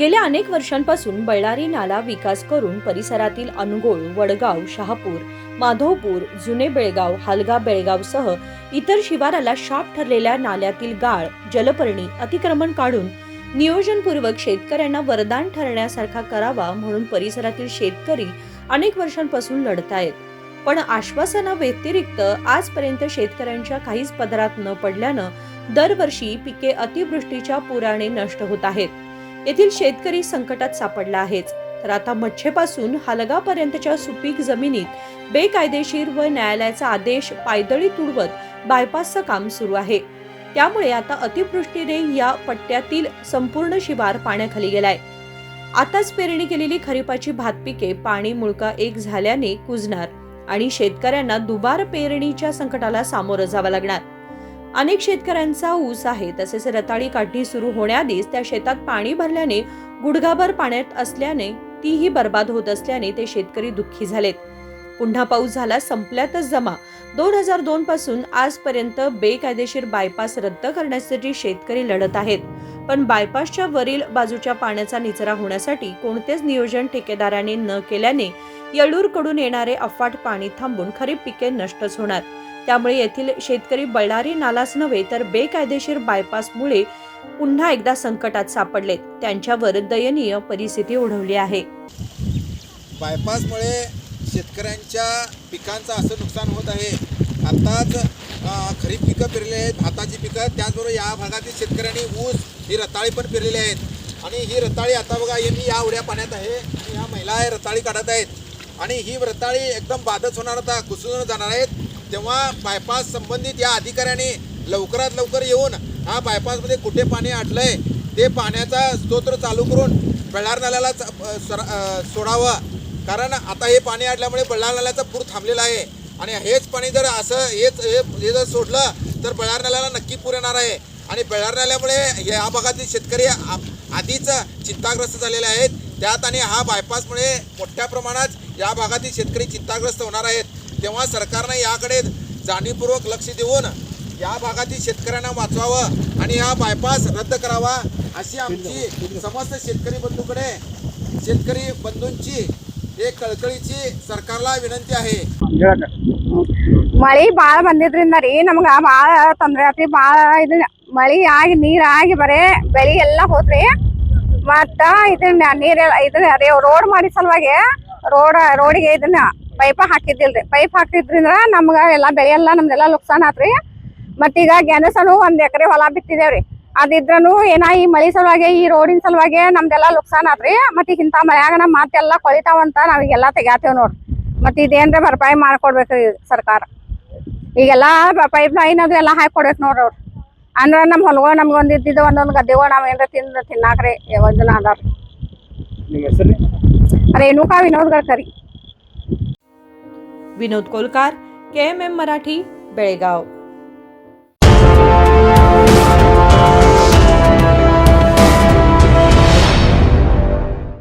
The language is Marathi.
गेल्या अनेक वर्षांपासून बळ्ळारी नाला विकास करून परिसरातील अनगोळ वडगाव शहापूर माधवपूर जुने बेळगाव हालगा बेळगावसह इतर शिवाराला शाप ठरलेल्या नाल्यातील गाळ जलपर्णी अतिक्रमण काढून नियोजनपूर्वक शेतकऱ्यांना वरदान ठरण्यासारखा करावा म्हणून परिसरातील शेतकरी अनेक वर्षांपासून लढतायत. पण आश्वासना व्यतिरिक्त आजपर्यंत शेतकऱ्यांच्या काहीच पदरात न पडल्यानं दरवर्षी पिके अतिवृष्टीच्या पुराने नष्ट होत आहेत. येथील शेतकरी संकटात सापडला आहेच. तर आता मच्छेपासून हलगापर्यंतच्या सुपीक जमिनीत बेकायदेशीर व न्यायालयाचा आदेश पायदळी तुडवत बायपासचं काम सुरू आहे. त्यामुळे आता अतिवृष्टीने या पट्ट्यातील संपूर्ण शिवार पाण्याखाली गेलाय. आताच पेरणी केलेली खरीपाची भात पिके पाणी मुळका एक झाल्याने कुजणार आणि शेतकऱ्यांना दुबार पेरणीच्या संकटाला सामोरं जावं लागणार. अनेक शेतकऱ्यांचा ऊस आहे तसेच रताळी काढणी सुरू होण्याआधीच त्या शेतात पाणी भरल्याने गुडघाभर पाण्यात असल्याने तीही बर्बाद होत असल्याने ते शेतकरी दुःखी झालेत. पुन्हा पाऊस झाला संपल्यातच जमा. दोन हजार दोन पासून आजपर्यंत बेकायदेशीर बायपास रद्द करण्यासाठी शेतकरी लढत आहेत. पण बायपासच्या वरील बाजूच्या पाण्याचा निचरा होण्यासाठी कोणतेच नियोजन ठेकेदाराने न केल्याने येळूरकडून येणारे अफाट पाणी थांबून खरीप पिके नष्टच होणार. त्यामुळे येथील शेतकरी बळणारी नालाच नव्हे तर बेकायदेशीर बायपासमुळे पुन्हा एकदा संकटात सापडलेत. त्यांच्यावर दयनीय परिस्थिती ओढवली आहे. बायपासमुळे शेतकऱ्यांच्या पिकांचं असं नुकसान होत आहे. आत्ताच खरीप पिकं पेरलेली आहेत भाताची पिकं. त्याचबरोबर या भागातील शेतकऱ्यांनी ऊस ही रताळी पण पेरलेली आहेत. आणि ही रताळी आता बघा हे मी या उड्या पाण्यात आहे आणि ह्या महिला आहे रताळी काढत आहेत. आणि ही रताळी एकदम बाधच होणार आता कुसून जाणार आहेत. तेव्हा बायपास संबंधित या अधिकाऱ्याने लवकरात लवकर येऊन हा बायपासमध्ये कुठे पाणी आटलंय ते पाण्याचा स्तोत्र चालू करून बळार नाल्याला सोडावं. कारण आता हे पाणी आटल्यामुळे बळ्ळार नाल्याचा पूर थांबलेला आहे. आणि हेच पाणी जर असं हेच हे हे जर सोडलं तर बळार नाल्याला नक्की पूर येणार आहे. आणि बळार नाल्यामुळे या भागातील शेतकरी आ- आधीच चिंताग्रस्त झालेले आहेत. त्यात आणि हा बायपासमुळे मोठ्या प्रमाणात या भागातील शेतकरी चिंताग्रस्त होणार आहेत. तेव्हा सरकारनं याकडे जाणीवपूर्वक लक्ष देऊन या भागातील शेतकऱ्यांना वाचवावं आणि हा बायपास रद्द करावा अशी आमची समस्त शेतकरी बंधूकडे शेतकरी बंधूंची एक कळकळीची सरकारला विनंती आहे ಮಳಿ ಬಾಳ ಬಂದಿದ್ರಿಂದ ರೀ ನಮ್ಗ ಬಾಳ ತೊಂದ್ರೆ ಆತ್ರಿ ಬಾಳ ಇದು ಮಳಿ ಆಗಿ ನೀರ್ ಆಗಿ ಬರೇ ಬೆಳಿ ಎಲ್ಲಾ ಹೋತ್ರಿ ಮತ್ತ ಇದನ್ನ ನೀರ್ ಇದನ್ನ ರೋಡ್ ಮಾಡಿ ಸಲುವಾಗಿ ರೋಡ್ ರೋಡಿಗೆ ಇದನ್ನ ಪೈಪ ಹಾಕಿದ್ದಿಲ್ರಿ. ಪೈಪ್ ಹಾಕಿದ್ರಿಂದ ನಮ್ಗ ಎಲ್ಲಾ ಬೆಳೆ ಎಲ್ಲಾ ನಮ್ದೆಲ್ಲಾ ನುಕ್ಸಾನ್ ಆತ್ರಿ. ಮತ್ತೀಗ ಗೆಣಸನು ಒಂದ್ ಎಕರೆ ಹೊಲ ಬಿತ್ತಿದೇವ್ರಿ. ಅದಿದ್ರನು ಏನ ಈ ಮಳಿ ಸಲುವಾಗಿ ಈ ರೋಡಿನ ಸಲುವಾಗಿ ನಮ್ದೆಲ್ಲಾ ನುಕ್ಸಾನ್ ಆತ್ರಿ. ಮತ್ತ್ ಇಂತ ಮಳೆಯಾಗ ನಮ್ ಮಾತೆಲ್ಲಾ ಕೊಳಿತಾವಂತ ನಾವೀಗೆಲ್ಲ ತೆಗ್ಯಾತೇವ್ ನೋಡ್ರಿ. ಮತ್ತೆ ಇದೇನ್ರ ಭರ್ಪಾಯಿ ಮಾಡ್ಕೊಡ್ಬೇಕ್ರಿ ಸರ್ಕಾರ. ಈಗೆಲ್ಲ ಪೈಪ್ ಲೈನ್ ಅದು ಎಲ್ಲ ಹಾಕಿ ಕೊಡ್ಬೇಕು ನೋಡ್ರಿ ಅವ್ರು. ಅಂದ್ರ ನಮ್ಮ ಹೊಲಗಳು ನಮ್ಗೊಂದು ಇದ್ದಿದ್ದು ಒಂದೊಂದು ಗದ್ದೆಗಳು ನಾವ್ ಏನ್ರ ತಿಂದ ತಿನ್ನಾಕ್ರಿ ಒಂದಿನ ಅದಾವ್ರಿ ಏನೂ Renuka Vinod Gadkari Vinod Kolkar K M M Marathi Belgaum.